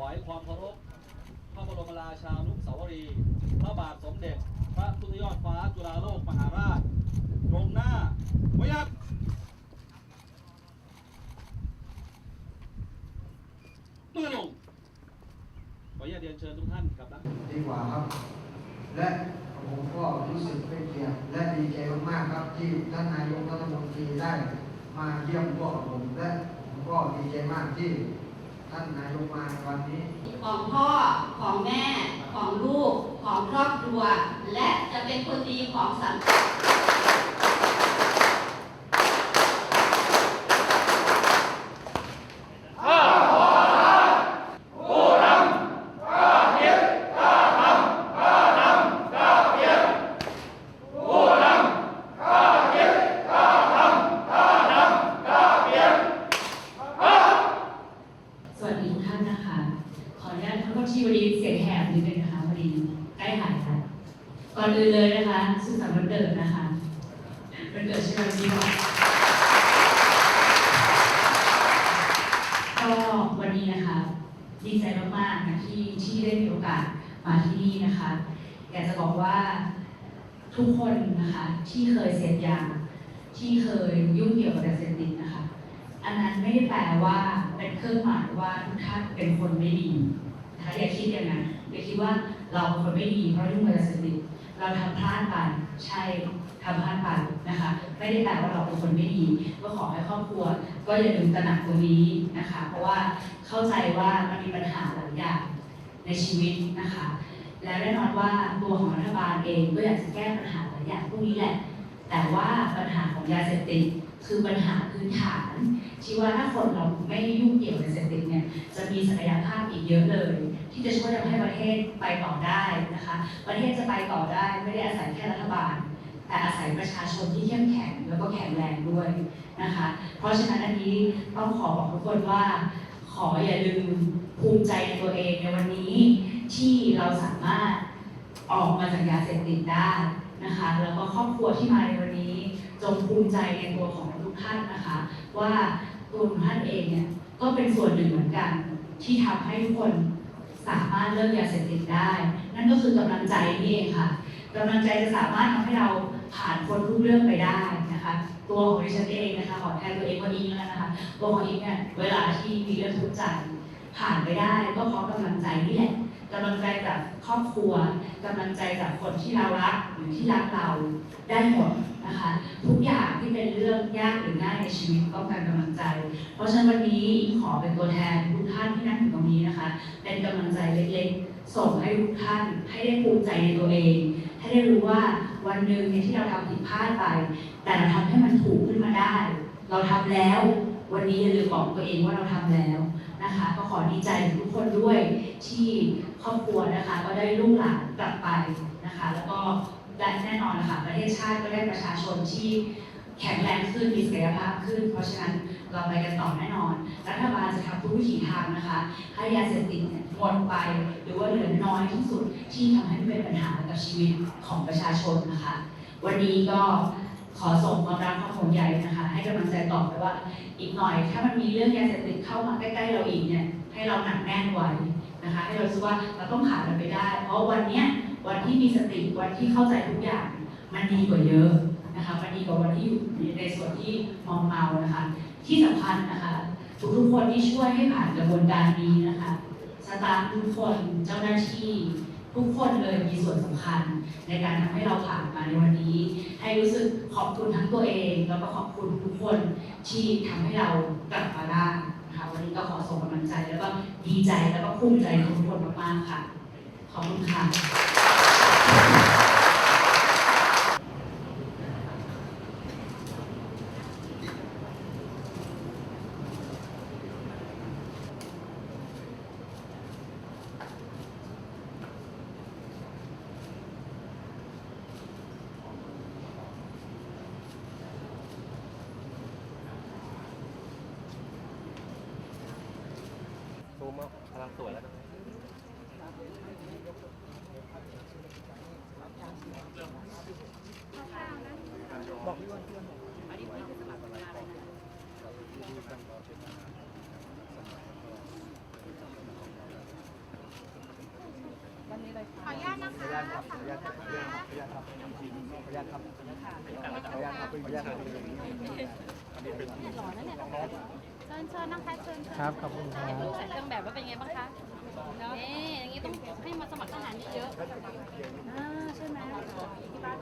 วายความเคารพพระบรมราชานุสาวรีย์พระบาทสมเด็จ พระพุทธยอดฟ้าจุฬาโลกมหาราชตรงหน้าไว้ยับมือลงขออนุญาตเรียนเชิญทุกท่านกลับดีกว่าครับ และผมก็รู้สึกเป็นเกียรติและดีใจมากๆครับที่ท่านนายกรัฐมนตรีได้มาเยี่ยมพวกผมและผมก็ดีใจมากที่ ท่านนายกมาวันนี้ ของพ่อของแม่ของลูกของครอบครัว และจะเป็นคนดีของสังคม สวัสดีทุกท่านนะคะ ขออนุ ที่วันนี้เสียงแหบนิดนึงนะคะพอดีใกล้หายแล้วก่อนอื่นเลยนะคะสุขสันต์วันเกิดนะคะวันเกิดใช่ไหมวันนี้ค่ะก็วันนี้นะคะดีใจมากๆนะที่ที่ได้มีโอกาสมาที่นี่นะคะ อยากจะบอกว่าทุกคนนะคะที่เคยเสพยาที่เคยยุ่งเกี่ยวกับยาเสพติดนะคะ อันนั้นไม่ได้แปลว่าเป็นเครื่องหมายว่าทุกท่านเป็นคนไม่ดี นะคะอย่าคิดอย่างนั้นอย่าคิดว่าเราเป็นคนไม่ดีเพราะยุ่งกับยาเสพติดเราทำพลาดไปใช่ทำพลาดไปนะคะ ไม่ได้แปลว่าเราเป็นคนไม่ดี ก็ขอให้ครอบครัว ก็อย่าลืมตระหนักตรงนี้นะคะ เพราะว่าเข้าใจว่ามันมีปัญหาหลายอย่างในชีวิตนะคะ และแน่นอนว่าตัวของรัฐบาลเองก็อยากจะแก้ปัญหาหลายอย่างพวกนี้แหละ แต่ว่าปัญหาของยาเสพติดคือปัญหาพื้นฐานที่ว่าถ้าคนเราไม่ยุ่งเกี่ยวกับยาเสพติดเนี่ยจะมีศักยภาพอีกเยอะเลย ที่จะช่วยทำให้ประเทศไปต่อได้นะคะ ประเทศจะไปต่อได้ไม่ได้อาศัยแค่รัฐบาล แต่อาศัยประชาชนที่เข้มแข็งแล้วก็แข็งแรงด้วยนะคะ เพราะฉะนั้นอันนี้ต้องขอบอกทุกคนว่า ขออย่าลืมภูมิใจในตัวเองในวันนี้ที่เราสามารถออกมาจากยาเสพติดได้ นะคะแล้วก็ครอบครัวที่มาในวันนี้ จงภูมิใจในตัวของทุกท่านนะคะ ว่าตัวท่านเองเนี่ยก็เป็นส่วนหนึ่งเหมือนกัน ที่ทำให้ทุกคนสามารถเลิกยาเสพติดได้ นั่นก็คือกำลังใจนี่เองค่ะกำลังใจจะสามารถทำให้เราผ่านพ้นทุกเรื่องไปได้นะคะ ตัวของดิฉันเองนะคะขอแทนตัวเองว่าอิงแล้วนะคะตัวของอิงเนี่ยเวลาที่มีเรื่องทุกข์ใจผ่านไปได้ก็เพราะกำลังใจนี่แหละ งใจจากครอบครัวกำลังใจจากคนที่เรารักหรือที่รักเราได้หมดนะคะ ทุกอย่างที่เป็นเรื่องยากหรือง่ายในชีวิตต้องการกำลังใจ เพราะฉะนั้นวันนี้ขอเป็นตัวแทนทุกท่านที่นั่งอยู่ตรงนี้นะคะ เป็นกำลังใจเล็กๆ ส่งให้ทุกท่านให้ได้ภูมิใจในตัวเอง ให้ได้รู้ว่าวันหนึ่งเนี่ยที่เราทำผิดพลาดไป แต่เราทำให้มันถูกขึ้นมาได้ เราทำแล้ว วันนี้อย่าลืมบอกตัวเองว่าเราทำแล้ว นะคะ ก็ขอดีใจทุกคนด้วยที่ครอบครัวนะคะ ก็ได้ลูกหลานกลับไปนะคะ แล้วก็และแน่นอนนะคะประเทศชาติก็ได้ประชาชนที่แข็งแรงขึ้นมีศักยภาพขึ้น เพราะฉะนั้นเราไปกันต่อแน่นอน รัฐบาลจะทำทุกวิถีทางนะคะ ให้ยาเสพติดหมดไป หรือว่าเหลือน้อยที่สุดที่ทำให้เป็นปัญหากับชีวิตของประชาชนนะคะ วันนี้ก็ ขอส่งความรักความห่วงใยนะคะ ให้กำลังใจต่อไปว่า อีกหน่อย ถ้ามันมีเรื่องยาเสพติดเข้ามาใกล้ๆเราอีกเนี่ยให้เราหนักแน่นไว้นะคะ ให้เรารู้ว่าเราต้องผ่านมันไปได้ เพราะวันเนี้ยวันที่มีสติวันที่เข้าใจทุกอย่าง มันดีกว่าเยอะนะคะมันดีกว่าวันที่อยู่ในส่วนที่มอมเมานะคะ ที่สำคัญนะคะทุกๆคนที่ช่วยให้ผ่านกระบวนการนี้นะคะสตาฟทุกคนเจ้าหน้าที่ ทุกคนเลยมีส่วนสำคัญในการทำให้เราผ่านมาในวันนี้ ให้รู้สึกขอบคุณทั้งตัวเอง แล้วก็ขอบคุณทุกคนที่ทำให้เรากลับมาได้นะคะวันนี้ก็ขอส่งกำลังใจแล้วก็ดีใจแล้วก็ภูมิใจทุกคนมากๆค่ะ ขอบคุณค่ะ ซูมเอากำลังสวยแล้วนะคขออนุญาตนะคะขออนุญาตครับขออนุญาตครับขออนุญาตครับขออนุญาตครับขออนุญาตครับหล่อนะเนี่ย เชิญเชิญน้องแพทเชิญเชิญครับขอบคุณครับอยากรู้ใส่เครื่องแบบว่าเป็นไงบ้างคะนี่อย่างนี้ต้องให้มาสมัครทหารเยอะๆอ่าใช่ไหมที่บ้าน